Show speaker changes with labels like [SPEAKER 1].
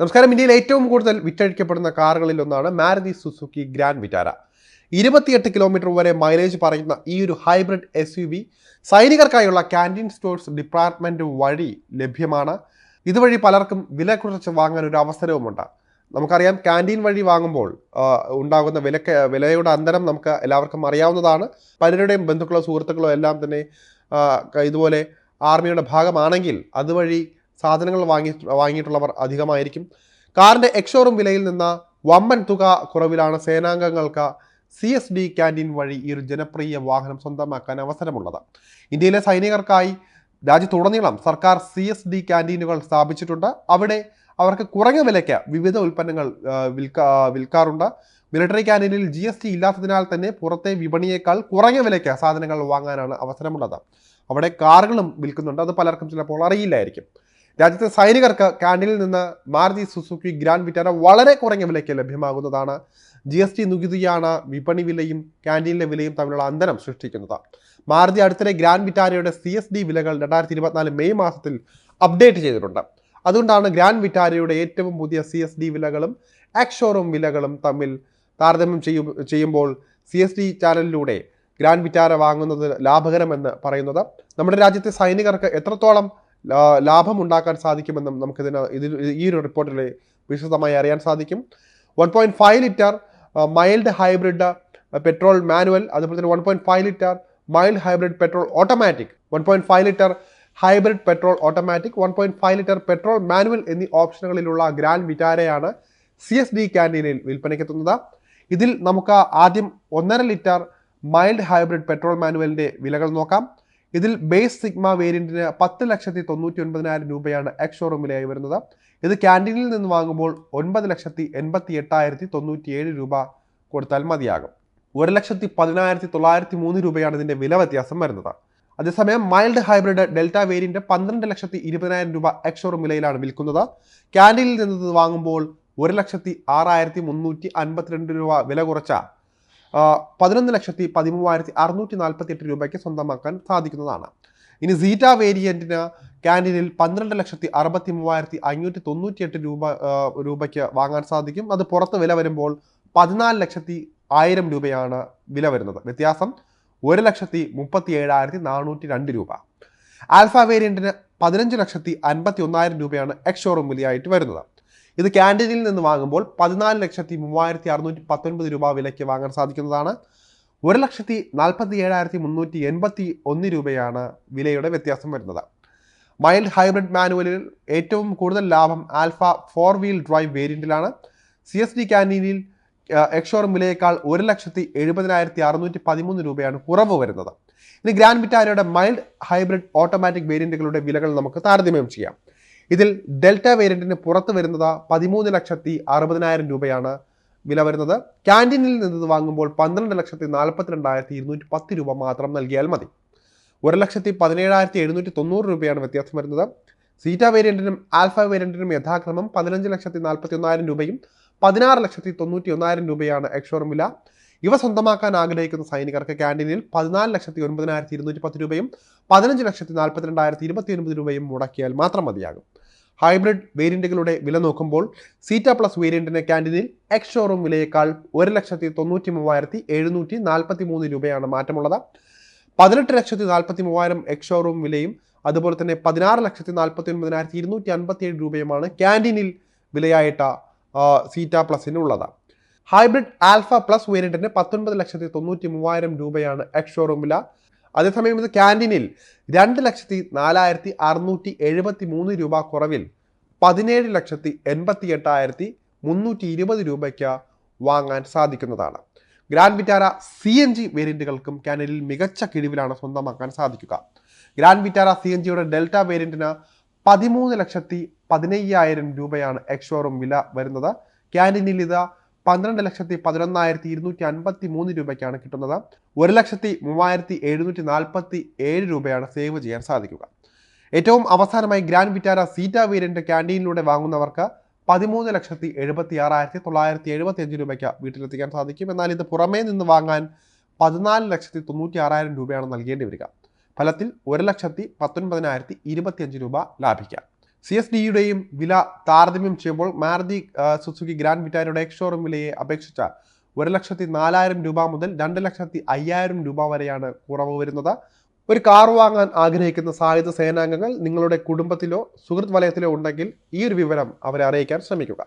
[SPEAKER 1] നമസ്കാരം. ഇന്ത്യയിൽ ഏറ്റവും കൂടുതൽ വിറ്റഴിക്കപ്പെടുന്ന കാറുകളിൽ ഒന്നാണ് മാരുതി സുസുക്കി ഗ്രാൻഡ് വിറ്റാര. ഇരുപത്തിയെട്ട് കിലോമീറ്റർ വരെ മൈലേജ് പറയുന്ന ഈ ഒരു ഹൈബ്രിഡ് എസ് യു വി സൈനികർക്കായുള്ള ക്യാന്റീൻ സ്റ്റോഴ്സ് ഡിപ്പാർട്ട്മെന്റ് വഴി ലഭ്യമാണ്. ഇതുവഴി പലർക്കും വില കുറച്ച് വാങ്ങാൻ ഒരു അവസരവുമുണ്ട്. നമുക്കറിയാം ക്യാന്റീൻ വഴി വാങ്ങുമ്പോൾ ഉണ്ടാകുന്ന വില വിലയുടെ അന്തരം നമുക്ക് എല്ലാവർക്കും അറിയാവുന്നതാണ്. പലരുടെയും ബന്ധുക്കളോ സുഹൃത്തുക്കളോ എല്ലാം തന്നെ ഇതുപോലെ ആർമിയുടെ ഭാഗമാണെങ്കിൽ അതുവഴി സാധനങ്ങൾ വാങ്ങി വാങ്ങിയിട്ടുള്ളവർ അധികമായിരിക്കും. കാറിന്റെ എക്സോറും വിലയിൽ നിന്ന് വമ്പൻ തുക കുറവിലാണ് സേനാംഗങ്ങൾക്ക് സി എസ് ഡി ക്യാന്റീൻ വഴി ഈ ഒരു ജനപ്രിയ വാഹനം സ്വന്തമാക്കാൻ അവസരമുള്ളത്. ഇന്ത്യയിലെ സൈനികർക്കായി രാജ്യത്തുടനീളം സർക്കാർ സി എസ് ഡി ക്യാന്റീനുകൾ സ്ഥാപിച്ചിട്ടുണ്ട്. അവിടെ അവർക്ക് കുറഞ്ഞ വിലയ്ക്ക് വിവിധ ഉൽപ്പന്നങ്ങൾ വിൽക്കാ വിൽക്കാറുണ്ട്. മിലിറ്ററി ക്യാന്റീനിൽ ജി എസ് ടി ഇല്ലാത്തതിനാൽ തന്നെ പുറത്തെ വിപണിയേക്കാൾ കുറഞ്ഞ വിലയ്ക്ക് സാധനങ്ങൾ വാങ്ങാനാണ് അവസരമുള്ളത്. അവിടെ കാറുകളും വിൽക്കുന്നുണ്ട്. അത് പലർക്കും ചിലപ്പോൾ അറിയില്ലായിരിക്കും. രാജ്യത്തെ സൈനികർക്ക് ക്യാന്റീനിൽ നിന്ന് മാരുതി സുസുക്കി ഗ്രാൻഡ് വിറ്റാര വളരെ കുറഞ്ഞ വിലയ്ക്ക് ലഭ്യമാകുന്നതാണ്. ജി എസ് ടി നികുതിയാണ് വിപണി വിലയും ക്യാന്റീനിലെ വിലയും തമ്മിലുള്ള അന്തരം സൃഷ്ടിക്കുന്നത്. മാരുതി അടുത്തിടെ ഗ്രാൻഡ് വിറ്റാരയുടെ സി എസ് ഡി വിലകൾ രണ്ടായിരത്തി ഇരുപത്തിനാല് മെയ് മാസത്തിൽ അപ്ഡേറ്റ് ചെയ്തിട്ടുണ്ട്. അതുകൊണ്ടാണ് ഗ്രാൻഡ് വിറ്റാരയുടെ ഏറ്റവും പുതിയ സി എസ് ഡി വിലകളും എക്സ് വിലകളും തമ്മിൽ താരതമ്യം ചെയ്യും ചെയ്യുമ്പോൾ സി എസ് ഡി ചാനലിലൂടെ ഗ്രാൻഡ് വിറ്റാര വാങ്ങുന്നത് ലാഭകരമെന്ന് പറയുന്നത് നമ്മുടെ രാജ്യത്തെ സൈനികർക്ക് എത്രത്തോളം ലാഭം ഉണ്ടാക്കാൻ സാധിക്കുമെന്നും നമുക്കിതിന് ഇതിൽ ഈ ഒരു റിപ്പോർട്ടിൽ വിശദമായി അറിയാൻ സാധിക്കും. One point five litre mild hybrid petrol manual അതുപോലെ തന്നെ one point five litre mild hybrid petrol automatic one point five litre hybrid petrol automatic one point five litre petrol manual എന്നീ ഓപ്ഷനുകളിലുള്ള ഗ്രാൻഡ് വിറ്റാരയാണ് സി എസ് ഡി ക്യാന്റീനിൽ വിൽപ്പനയ്ക്കെത്തുന്നത്. ഇതിൽ നമുക്ക് ആദ്യം ഒന്നര ലിറ്റർ മൈൽഡ് ഹൈബ്രിഡ് പെട്രോൾ മാനുവലിന്റെ വിലകൾ നോക്കാം. ഇതിൽ ബേസ് സിഗ്മ വേരിയന്റിന് പത്ത് ലക്ഷത്തി തൊണ്ണൂറ്റി ഒൻപതിനായിരം രൂപയാണ് എക്സ് ഷോറൂമിലായി വരുന്നത്. ഇത് ക്യാന്റീനിൽ നിന്ന് വാങ്ങുമ്പോൾ ഒൻപത് ലക്ഷത്തി എൺപത്തി എട്ടായിരത്തി തൊണ്ണൂറ്റി ഏഴ് രൂപ കൊടുത്താൽ മതിയാകും. ഒരു ലക്ഷത്തി പതിനായിരത്തി തൊള്ളായിരത്തി മൂന്ന് രൂപയാണ് ഇതിന്റെ വില വ്യത്യാസം വരുന്നത്. അതേസമയം മൈൽഡ് ഹൈബ്രിഡ് ഡെൽറ്റ വേരിയന്റ് പന്ത്രണ്ട് ലക്ഷത്തി ഇരുപതിനായിരം രൂപ എക്സ് ഷോറൂം വിലയിലാണ് വിൽക്കുന്നത് ക്യാന്റീനിൽ നിന്ന് വാങ്ങുമ്പോൾ ഒരു ലക്ഷത്തി ആറായിരത്തി മുന്നൂറ്റി അൻപത്തിരണ്ട് രൂപ വില കുറച്ച പതിനൊന്ന് ലക്ഷത്തി പതിമൂവായിരത്തി അറുന്നൂറ്റി നാൽപ്പത്തി എട്ട് രൂപയ്ക്ക് സ്വന്തമാക്കാൻ സാധിക്കുന്നതാണ്. ഇനി സീറ്റ വേരിയന്റിന് ക്യാന്റീനിൽ പന്ത്രണ്ട് ലക്ഷത്തി അറുപത്തി മൂവായിരത്തി അഞ്ഞൂറ്റി തൊണ്ണൂറ്റി എട്ട് രൂപ രൂപയ്ക്ക് വാങ്ങാൻ സാധിക്കും. അത് പുറത്ത് വില വരുമ്പോൾ പതിനാല് ലക്ഷത്തി ആയിരം രൂപയാണ് വില വരുന്നത്. വ്യത്യാസം ഒരു ലക്ഷത്തി മുപ്പത്തി ഏഴായിരത്തി നാനൂറ്റി രണ്ട് രൂപ. ആൽഫ വേരിയന്റിന് പതിനഞ്ച് ലക്ഷത്തി അൻപത്തി ഒന്നായിരം രൂപയാണ് എക്സ് ഷോറൂം വിലയായിട്ട് വരുന്നത്. ഇത് ക്യാന്റീനിൽ നിന്ന് വാങ്ങുമ്പോൾ പതിനാല് ലക്ഷത്തി മൂവായിരത്തി അറുന്നൂറ്റി പത്തൊൻപത് രൂപ വിലയ്ക്ക് വാങ്ങാൻ സാധിക്കുന്നതാണ്. ഒരു ലക്ഷത്തി നാൽപ്പത്തി ഏഴായിരത്തി മുന്നൂറ്റി എൺപത്തി ഒന്ന് രൂപയാണ് വിലയുടെ വ്യത്യാസം വരുന്നത്. മൈൽഡ് ഹൈബ്രിഡ് മാനുവലിൽ ഏറ്റവും കൂടുതൽ ലാഭം ആൽഫ ഫോർ വീൽ ഡ്രൈവ് വേരിയന്റിലാണ് സി എസ് ഡി ക്യാന്റീനിൽ എക്സോറും വിലയേക്കാൾ ഒരു ലക്ഷത്തി എഴുപതിനായിരത്തി അറുന്നൂറ്റി പതിമൂന്ന് രൂപയാണ് കുറവ് വരുന്നത്. ഇനി ഗ്രാൻഡ് വിറ്റാരയുടെ മൈൽഡ് ഹൈബ്രിഡ് ഓട്ടോമാറ്റിക് വേരിയന്റുകളുടെ വിലകൾ നമുക്ക് താരതമ്യം ചെയ്യാം. ഇതിൽ ഡെൽറ്റ വേരിയന്റിന് പുറത്ത് വരുന്നത് പതിമൂന്ന് ലക്ഷത്തി അറുപതിനായിരം രൂപയാണ് വില വരുന്നത്. ക്യാന്റീനിൽ നിന്ന് വാങ്ങുമ്പോൾ പന്ത്രണ്ട് ലക്ഷത്തി നാൽപ്പത്തിരണ്ടായിരത്തി ഇരുന്നൂറ്റി പത്ത് രൂപ മാത്രം നൽകിയാൽ മതി. ഒരു ലക്ഷത്തി പതിനേഴായിരത്തി എഴുന്നൂറ്റി തൊണ്ണൂറ് രൂപയാണ് വ്യത്യാസം വരുന്നത്. സീറ്റ വേരിയന്റിനും ആൽഫ വേരിയന്റിനും യഥാക്രമം പതിനഞ്ച് ലക്ഷത്തി നാൽപ്പത്തി ഒന്നായിരം രൂപയും പതിനാറ് ലക്ഷത്തി തൊണ്ണൂറ്റി ഒന്നായിരം രൂപയാണ് എക്സോറും വില. ഇവ സ്വന്തമാക്കാൻ ആഗ്രഹിക്കുന്ന സൈനികർക്ക് ക്യാന്റീനിൽ പതിനാല് ലക്ഷത്തി ഒൻപതിനായിരത്തി ഇരുന്നൂറ്റി പത്ത് രൂപയും പതിനഞ്ച് ലക്ഷത്തി നാൽപ്പത്തിരണ്ടായിരത്തി ഇരുപത്തി ഒൻപത് രൂപയും മുടക്കിയാൽ മാത്രം മതിയാകും. ഹൈബ്രിഡ് വേരിയന്റുകളുടെ വില നോക്കുമ്പോൾ സീറ്റ പ്ലസ് വേരിയന്റിന്റെ ക്യാന്റീനിൽ എക്സ് ഷോറൂം വിലയേക്കാൾ ഒരു ലക്ഷത്തി തൊണ്ണൂറ്റി മൂവായിരത്തി എഴുന്നൂറ്റി നാൽപ്പത്തി മൂന്ന് രൂപയാണ് മാറ്റമുള്ളത്. പതിനെട്ട് ലക്ഷത്തി നാൽപ്പത്തി മൂവായിരം എക്സ് ഷോറൂം വിലയും അതുപോലെ തന്നെ പതിനാറ് ലക്ഷത്തി നാൽപ്പത്തി ഒൻപതിനായിരത്തി ഇരുന്നൂറ്റി അൻപത്തി ഏഴ് രൂപയുമാണ് ക്യാന്റീനിൽ വിലയായിട്ട് സീറ്റ പ്ലസിന് ഉള്ളത്. ഹൈബ്രിഡ് ആൽഫ പ്ലസ് വേരിയന്റിന് പത്തൊൻപത് ലക്ഷത്തി തൊണ്ണൂറ്റി മൂവായിരം രൂപയാണ് എക്സ് ഷോറൂം വില. അതേസമയം ഇത് ക്യാന്റീനിൽ രണ്ട് ലക്ഷത്തി നാലായിരത്തി അറുന്നൂറ്റി എഴുപത്തി മൂന്ന് രൂപ കുറവിൽ പതിനേഴ് ലക്ഷത്തി എൺപത്തി എട്ടായിരത്തി മുന്നൂറ്റി ഇരുപത് രൂപയ്ക്ക് വാങ്ങാൻ സാധിക്കുന്നതാണ്. Grand Vitara C N G വേരിയന്റുകൾക്കും ക്യാനലിൽ മികച്ച കിഴിവിലാണ് സ്വന്തമാക്കാൻ സാധിക്കുക. ഗ്രാൻഡ് വിറ്റാര സി എൻ ജിയുടെ ഡെൽറ്റ വേരിയന്റിന് പതിമൂന്ന് ലക്ഷത്തി പതിനയ്യായിരം രൂപയാണ് എക്സോറും വില വരുന്നത്. ക്യാന്റീനിൽ ഇത് പന്ത്രണ്ട് ലക്ഷത്തി പതിനൊന്നായിരത്തി ഇരുന്നൂറ്റി അൻപത്തി മൂന്ന് രൂപയ്ക്കാണ് കിട്ടുന്നത്. ഒരു ലക്ഷത്തി മൂവായിരത്തി എഴുന്നൂറ്റി നാൽപ്പത്തി ഏഴ് രൂപയാണ് സേവ് ചെയ്യാൻ സാധിക്കുക. ഏറ്റവും അവസാനമായി ഗ്രാൻഡ് വിറ്റാര സീറ്റ വേരിയന്റ് ക്യാന്റീനിലൂടെ വാങ്ങുന്നവർക്ക് പതിമൂന്ന് ലക്ഷത്തി എഴുപത്തി ആറായിരത്തി തൊള്ളായിരത്തി എഴുപത്തി അഞ്ച് രൂപയ്ക്ക് വീട്ടിലെത്തിക്കാൻ സാധിക്കും. എന്നാൽ ഇത് പുറമേ നിന്ന് വാങ്ങാൻ പതിനാല് ലക്ഷത്തി തൊണ്ണൂറ്റി ആറായിരം രൂപയാണ് നൽകേണ്ടി വരിക. ഫലത്തിൽ ഒരു ലക്ഷത്തി പത്തൊൻപതിനായിരത്തി ഇരുപത്തിയഞ്ച് രൂപ ലാഭിക്കാം. സി എസ് ഡിയുടെയും വില താരതമ്യം ചെയ്യുമ്പോൾ മാരുതി സുസുക്കി ഗ്രാൻഡ് വിറ്റാരയുടെ എക്സ്ഷോറൂം വിലയെ അപേക്ഷിച്ച ഒരു ലക്ഷത്തി നാലായിരം രൂപ മുതൽ രണ്ട് ലക്ഷത്തി അയ്യായിരം രൂപ വരെയാണ് കുറവ് വരുന്നത്. ഒരു കാർ വാങ്ങാൻ ആഗ്രഹിക്കുന്ന സായുധ സേനാംഗങ്ങൾ നിങ്ങളുടെ കുടുംബത്തിലോ സുഹൃത് വലയത്തിലോ ഉണ്ടെങ്കിൽ ഈ ഒരു വിവരം അവരെ അറിയിക്കാൻ ശ്രമിക്കുക.